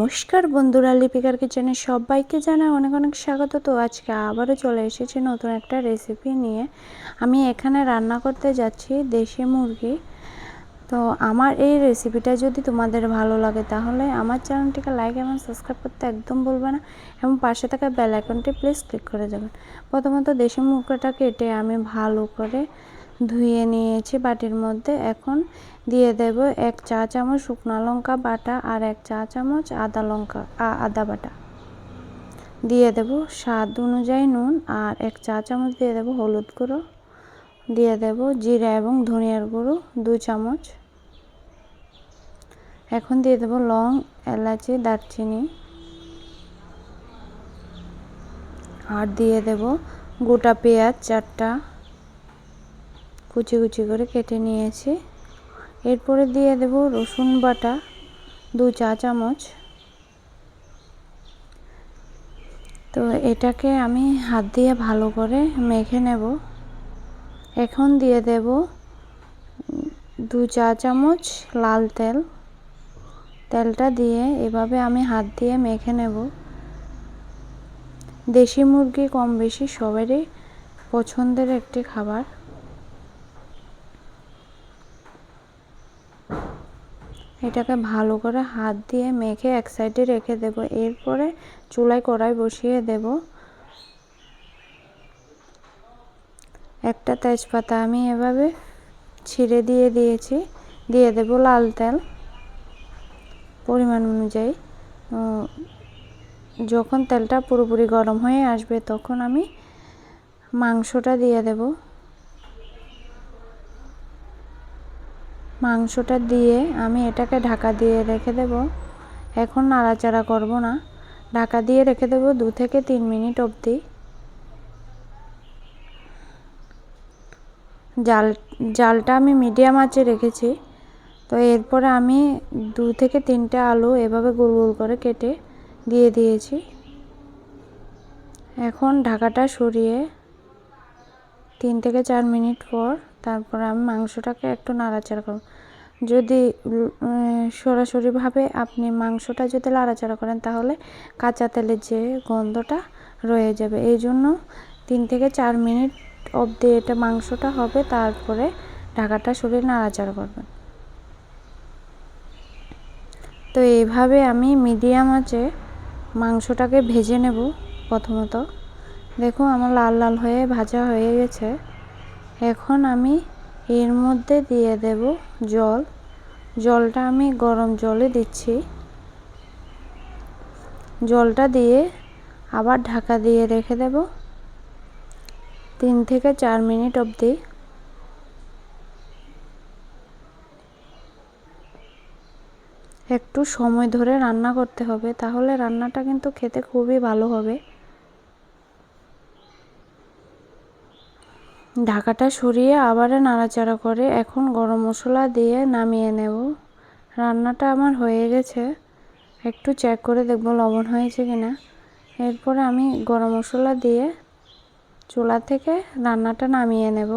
নমস্কার বন্ধুরা, লিপিকার কিচেনে সবাইকে জানাই অনেক অনেক স্বাগত। তো আজকে আবারও চলে এসেছি নতুন একটা রেসিপি নিয়ে। আমি এখানে রান্না করতে যাচ্ছি দেশি মুরগি। তো আমার এই রেসিপিটা যদি তোমাদের ভালো লাগে, তাহলে আমার চ্যানেলটিকে লাইক এবং সাবস্ক্রাইব করতে একদম বলবে না। এবং পাশে থাকা বেল আইকনটি প্লিজ ক্লিক করে দেবেন। প্রথমত দেশি মুরগিটা কেটে আমি ভালো করে ধুয়ে নিয়েছি বাটির মধ্যে। এখন দিয়ে দেব এক চা চামচ শুকনো লঙ্কা বাটা আর এক চা চামচ আদা লঙ্কা আদা বাটা। দিয়ে দেব স্বাদ অনুযায়ী নুন আর এক চা চামচ দিয়ে দেব হলুদ গুঁড়ো। দিয়ে দেব জিরা এবং ধনিয়ার গুঁড়ো, দু চামচ। এখন দিয়ে দেব লং এলাচি, দারচিনি। আর দিয়ে দেব গোটা পেঁয়াজ চারটা। কুচি কুচি করে কেটে নিয়েছি। এরপরে দিয়ে দেব রসুন বাটা, দু চা চামচ। তো এটাকে আমি হাত দিয়ে ভালো করে মেখে নেব। এখন দিয়ে দেব দু চা চামচ লাল তেল। তেলটা দিয়ে এভাবে আমি হাত দিয়ে মেখে নেব। দেশি মুরগি কম বেশি সবারই পছন্দের একটি খাবার। এটাকে ভালো করে হাত দিয়ে মেখে এক সাইডে রেখে দেব। এরপরে চুলায় কড়াই বসিয়ে দেব। একটা তেজপাতা আমি এভাবে ছিঁড়ে দিয়ে দিয়েছি। দিয়ে দেব লাল তেল পরিমাণ অনুযায়ী। যখন তেলটা পুরোপুরি গরম হয়ে আসবে তখন আমি মাংসটা দিয়ে দেবো। মাংসটা দিয়ে আমি এটাকে ঢাকা দিয়ে রেখে দেব। এখন নাড়াচাড়া করব না। ঢাকা দিয়ে রেখে দেব দু থেকে তিন মিনিট অবধি। জাল, জালটা আমি মিডিয়াম আঁচে রেখেছি। তো এরপরে আমি দু থেকে তিনটে আলু এভাবে গোল গোল করে কেটে দিয়ে দিয়েছি। এখন ঢাকাটা সরিয়ে তিন থেকে চার মিনিট পর তারপরে আমি মাংসটাকে একটু নাড়াচাড়া করব। যদি সরাসরিভাবে আপনি মাংসটা যদি নাড়াচাড়া করেন তাহলে কাঁচা তেলের যে গন্ধটা রয়ে যাবে। এই জন্য তিন থেকে চার মিনিট অবধি এটা মাংসটা হবে, তারপরে ঢাকাটা সরিয়ে নাড়াচাড়া করবেন। তো এইভাবে আমি মিডিয়াম আছে মাংসটাকে ভেজে নেব প্রথমত। দেখো আমার লাল লাল হয়ে ভাজা হয়ে গেছে। এখন আমি এর মধ্যে দিয়ে দেব জল। জলটা আমি গরম জলে দিচ্ছি। জলটা দিয়ে আবার ঢাকা দিয়ে রেখে দেব তিন থেকে চার মিনিট অবধি। একটু সময় ধরে রান্না করতে হবে, তাহলে রান্নাটা কিন্তু খেতে খুবই ভালো হবে। ঢাকাটা সরিয়ে আবার নাড়াচাড়া করে এখন গরম মশলা দিয়ে নামিয়ে নেব। রান্নাটা আমার হয়ে গেছে। একটু চেক করে দেখব লবণ হয়েছে কি না এরপরে আমি গরম মশলা দিয়ে চুলা থেকে রান্নাটা নামিয়ে নেব।